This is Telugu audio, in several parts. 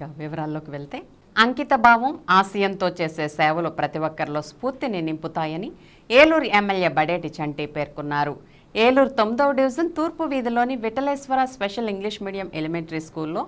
ఇక వివరాల్లోకి వెళ్తే అంకిత భావం ఆశయంతో చేసే సేవలు ప్రతి ఒక్కరిలో స్ఫూర్తిని నింపుతాయని ఏలూరు ఎమ్మెల్యే బడేటి చంటి పేర్కొన్నారు. ఏలూరు తొమ్మిదవ డివిజన్ తూర్పు వీధిలోని Vitthaleshwara special English medium elementary స్కూల్లో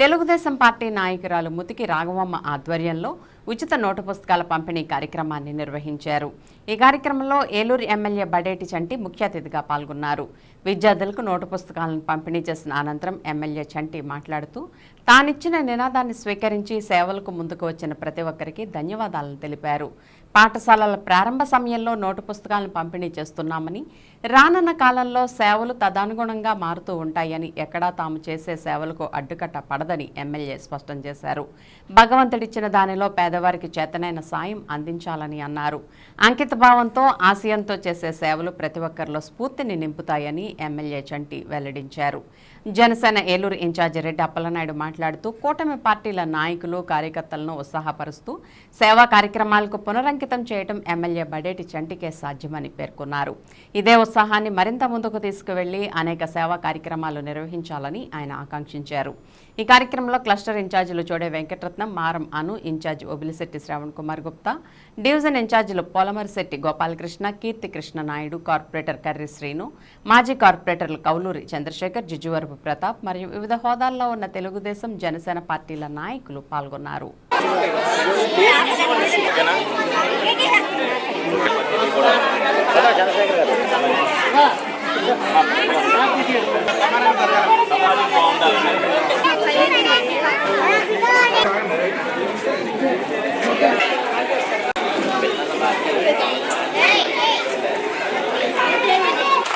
తెలుగుదేశం పార్టీ నాయకురాలు ముతికి రాఘవమ్మ ఆధ్వర్యంలో ఉచిత నోటు పుస్తకాల పంపిణీ కార్యక్రమాన్ని నిర్వహించారు. ఈ కార్యక్రమంలో ఏలూరు ఎమ్మెల్యే బడేటి చంటి ముఖ్య అతిథిగా పాల్గొన్నారు. విద్యార్థులకు నోటు పుస్తకాలను పంపిణీ చేసిన అనంతరం ఎమ్మెల్యే చంటి మాట్లాడుతూ తానిచ్చిన నినాదాన్ని స్వీకరించి సేవలకు ముందుకు వచ్చిన ప్రతి ఒక్కరికి ధన్యవాదాలను తెలిపారు. పాఠశాలల ప్రారంభ సమయంలో నోటు పుస్తకాలను పంపిణీ చేస్తున్నామని రానున్న కాలంలో సేవలు తదనుగుణంగా మారుతూ ఉంటాయని ఎక్కడా తాము చేసే సేవలకు అడ్డుకట్ట ఉండదని ఎమ్మెల్యే స్పష్టం చేశారు. భగవంతుడిచ్చిన దానిలో పేదవారికి చేతనైన సాయం అందించాలని అన్నారు. అంకిత భావంతో ఆశయంతో చేసే సేవలు ప్రతి ఒక్కరిలో స్ఫూర్తిని నింపుతాయని ఎమ్మెల్యే చంటి వెల్లడించారు. జనసేన ఏలూరు ఇన్ఛార్జి రెడ్డి అప్పలనాయుడు మాట్లాడుతూ కూటమి పార్టీల నాయకులు కార్యకర్తలను ఉత్సాహపరుస్తూ సేవా కార్యక్రమాలకు పునరంకితం చేయడం ఎమ్మెల్యే బడేటి చంటికే సాధ్యమని పేర్కొన్నారు. ఇదే ఉత్సాహాన్ని మరింత ముందుకు తీసుకువెళ్ళి అనేక సేవా కార్యక్రమాలు నిర్వహించాలని ఆయన ఆకాంక్షించారు. ఈ కార్యక్రమంలో క్లస్టర్ ఇన్ఛార్జీలు చోడే వెంకటరత్నం మారం అను ఇన్ఛార్జ్ ఒబిలిశెట్టి శ్రావణ్ కుమార్ గుప్తా డివిజన్ ఇన్ఛార్జీలు పోలమరిశెట్టి గోపాలకృష్ణ కీర్తి కృష్ణ నాయుడు కార్పొరేటర్ కర్రి శ్రీను మాజీ కార్పొరేటర్లు కౌలూరి చంద్రశేఖర్ జిజువరపు ప్రతాప్ మరియు వివిధ హోదాల్లో ఉన్న తెలుగుదేశం జనసేన పార్టీల నాయకులు పాల్గొన్నారు.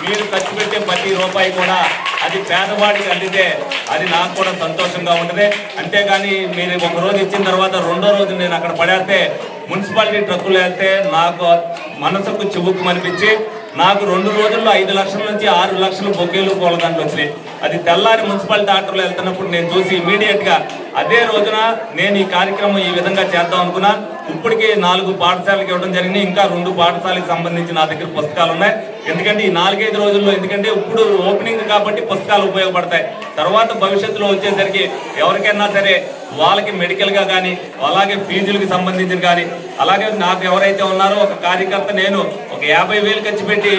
మీరు ఖర్చు పెట్టే ప్రతి రూపాయి కూడా అది పేదవాడికి అందితే అది నాకు కూడా సంతోషంగా ఉంటుంది. అంతేగాని మీరు ఒక రోజు ఇచ్చిన తర్వాత రెండో రోజు నేను అక్కడ పడేస్తే మున్సిపాలిటీ ట్రక్కులు వెళ్తే నాకు మనసుకు చివుకు అనిపించి నాకు రెండు రోజుల్లో ఐదు లక్షల నుంచి ఆరు లక్షలు బొకేలు పూలదండలు వచ్చినాయి. అది తెల్లారి మున్సిపాలిటీ ఆటోలో వెళ్తున్నప్పుడు నేను చూసి ఇమీడియట్గా అదే రోజున నేను ఈ కార్యక్రమం ఈ విధంగా చేద్దాం అనుకున్నా. ఇప్పటికే నాలుగు పాఠశాలకు ఇవ్వడం జరిగింది. ఇంకా రెండు పాఠశాలకు సంబంధించి నా దగ్గర పుస్తకాలు ఉన్నాయి. ఎందుకంటే ఈ నాలుగైదు రోజుల్లో ఎందుకంటే ఇప్పుడు ఓపెనింగ్ కాబట్టి పుస్తకాలు ఉపయోగపడతాయి. తర్వాత భవిష్యత్తులో వచ్చేసరికి ఎవరికైనా సరే వాళ్ళకి మెడికల్గా కానీ అలాగే ఫీజులకు సంబంధించిన కానీ అలాగే నాకు ఎవరైతే ఉన్నారో ఒక కార్యకర్త నేను ఒక యాభై వేలు ఖర్చు పెట్టి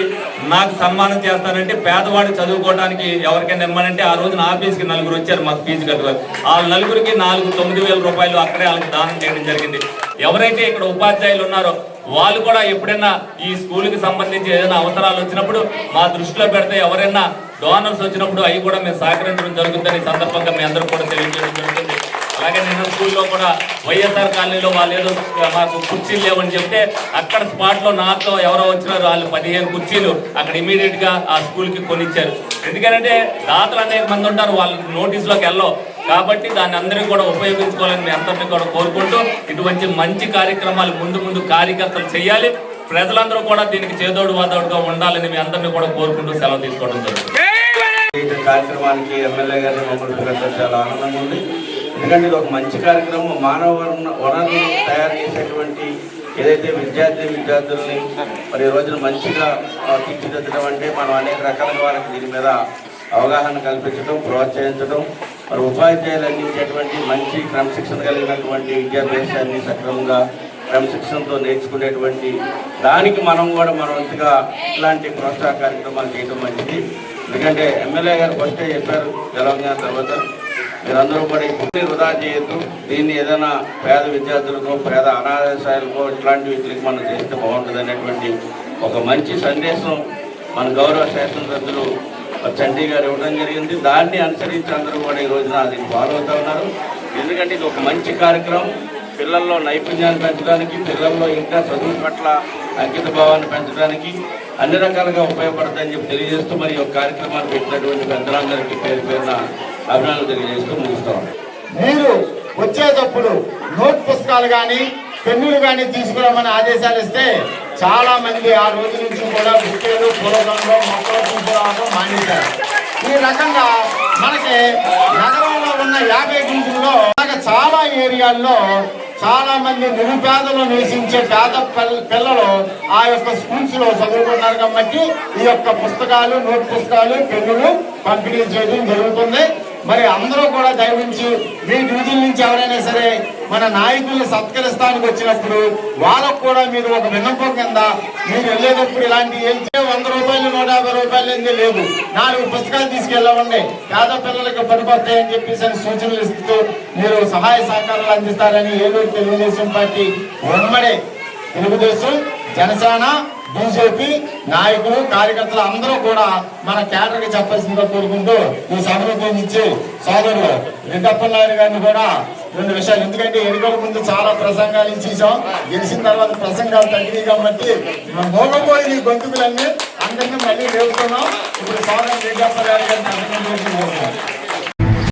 నాకు సన్మానం చేస్తానంటే పేదవాడు చదువుకోవడానికి ఎవరికైనా ఇమ్మనంటే ఆ రోజున ఆఫీస్కి నలుగురు వచ్చారు మాకు ఫీజు కట్టుకోవాలి ఆ నలుగురికి నాలుగు తొమ్మిది వేల రూపాయలు అక్కడే వాళ్ళకి దానం చేయడం జరిగింది. ఎవరైతే ఇక్కడ ఉపాధ్యాయులు ఉన్నారో వాళ్ళు కూడా ఎప్పుడైనా ఈ స్కూల్కి సంబంధించి ఏదైనా అవసరాలు వచ్చినప్పుడు మా దృష్టిలో పెడితే ఎవరైనా డోనర్స్ వచ్చినప్పుడు అవి కూడా మేము సహకరించడం జరుగుతుందని సందర్భంగా మీ అందరూ కూడా తెలియజేయడం జరుగుతుంది. అలాగే నిన్న స్కూల్లో కూడా వైఎస్ఆర్ కాలనీలో వాళ్ళు ఏదో మాకు కుర్చీలు లేవని చెప్తే అక్కడ స్పాట్లో నాతో ఎవరో వచ్చినారు వాళ్ళు పదిహేను కుర్చీలు అక్కడ ఇమీడియట్గా ఆ స్కూల్కి కొనిచ్చారు. ఎందుకంటే దాతలు అనేక మంది ఉంటారు వాళ్ళ నోటీస్లోకి వెళ్ళవు కాబట్టి దాన్ని అందరూ కూడా ఉపయోగించుకోవాలని మీ అందరినీ కూడా కోరుకుంటూ ఇటువంటి మంచి కార్యక్రమాలు ముందు ముందు కార్యకర్తలు చేయాలి. ప్రజలందరూ కూడా దీనికి చేదోడు వాదోడుగా ఉండాలని మీ అందరినీ కూడా కోరుకుంటూ సెలవు తీసుకోవడం జరుగుతుంది. కార్యక్రమానికి ఎమ్మెల్యే గారిని మమ్మల్ని పిలవడం చాలా ఆనందంగా ఉంది. ఎందుకంటే ఇది ఒక మంచి కార్యక్రమం. మానవ వనరులను తయారు చేసేటువంటి ఏదైతే విద్యార్థి విద్యార్థుల్ని మరి రోజున మంచిగా తీర్చిదిద్దడం అంటే మనం అనేక రకాలుగా వాళ్ళకి దీని మీద అవగాహన కల్పించడం ప్రోత్సహించడం మరి ఉపాధ్యాయులు అందించేటువంటి మంచి క్రమశిక్షణ కలిగినటువంటి విద్యాభ్యాసాన్ని సక్రమంగా క్రమశిక్షణతో నేర్చుకునేటువంటి దానికి మనం కూడా మనం ఇంతగా ఇట్లాంటి ప్రోత్సాహ కార్యక్రమాలు చేయడం మంచిది. ఎందుకంటే ఎమ్మెల్యే గారు ఫస్టే చెప్పారు తెలంగాణ తర్వాత. మీరందరూ కూడా ఇప్పుడు వృధా చేయొద్దు. దీన్ని ఏదైనా పేద విద్యార్థులకో పేద అనాథాశాలకో ఇట్లాంటి వీటికి మనం చేస్తే బాగుంటుంది అనేటువంటి ఒక మంచి సందేశం మన గౌరవ శాసనసభ్యులు చండీ గారు ఇవ్వడం జరిగింది. దాన్ని అనుసరించి అందరూ కూడా ఈ రోజున దీన్ని ఫాలో అవుతా ఉన్నారు. ఎందుకంటే ఇది ఒక మంచి కార్యక్రమం. పిల్లల్లో నైపుణ్యాన్ని పెంచడానికి పిల్లల్లో ఇంకా చదువు పట్ల అంకిత భావాన్ని పెంచడానికి అన్ని రకాలుగా ఉపయోగపడుతుందని చెప్పి తెలియజేస్తూ మరి ఈ యొక్క కార్యక్రమాన్ని పెట్టినటువంటి పెద్దలందరికీ పేరు పేరున అభినందనలు తెలియజేస్తూ ముగిస్తాం మీరు వచ్చేటప్పుడు నోట్ పుస్తకాలు కానీ పెన్నులు కానీ తీసుకురామని ఆదేశాలు ఇస్తే చాలా మంది ఆ రోజు నుంచి కూడా బుక్కేలు పూలదండలు మొక్కలు తీసుకురావడం ఈ రకంగా మనకి నగరంలో ఉన్న యాభై గుంపుల్లో మనకి చాలా ఏరియాల్లో చాలా మంది నిరుపేదలు నివసించే పేద పిల్ల- పిల్లలు ఆ యొక్క స్కూల్స్లో చదువుకున్నారు కాబట్టి ఈ యొక్క పుస్తకాలు నోట్ పుస్తకాలు పెన్నులు పంపిణీ చేయడం జరుగుతుంది. మరి అందరూ కూడా దయవించి మీ డ్యూటీల నుంచి ఎవరైనా సరే మన నాయకుల్ని సత్కరిస్తానికి వచ్చినప్పుడు వాళ్ళకు కూడా మీరు ఒక విన్నపం కింద మీరు వెళ్ళేటప్పుడు ఇలాంటి వెళ్తే వంద రూపాయలు నూట యాభై రూపాయలు ఏంది లేదు నాలుగు పుస్తకాలు తీసుకెళ్ళవండి. పేద పిల్లలకు పనికొస్తాయని చెప్పేసి అని సూచనలు ఇస్తూ మీరు సహాయ సహకారాలు అందిస్తారని ఏలూరు తెలుగుదేశం పార్టీ ఉమ్మడి తెలుగుదేశం జనసేన బీజేపీ నాయకులు కార్యకర్తలు అందరూ కూడా మన కేటర్కి చెప్పాల్సిందిగా కోరుకుంటూ ఈ సభను ఉపయోగించి సోదరులు రెడ్డప్పనాయుడు గారిని కూడా రెండు విషయాలు. ఎందుకంటే ఎన్నికల ముందు చాలా ప్రసంగాలు ఇచ్చేసాం గెలిచిన తర్వాత ప్రసంగాలు తగ్గినాయి కాబట్టి మోగపోయిన ఈ గొంతుకులన్నీ అందరినీ మళ్ళీ లేపుతున్నాం. ఇప్పుడు సోదరు రెడ్డప్ప గారి గారిని అభినందించి కోరుతున్నాం.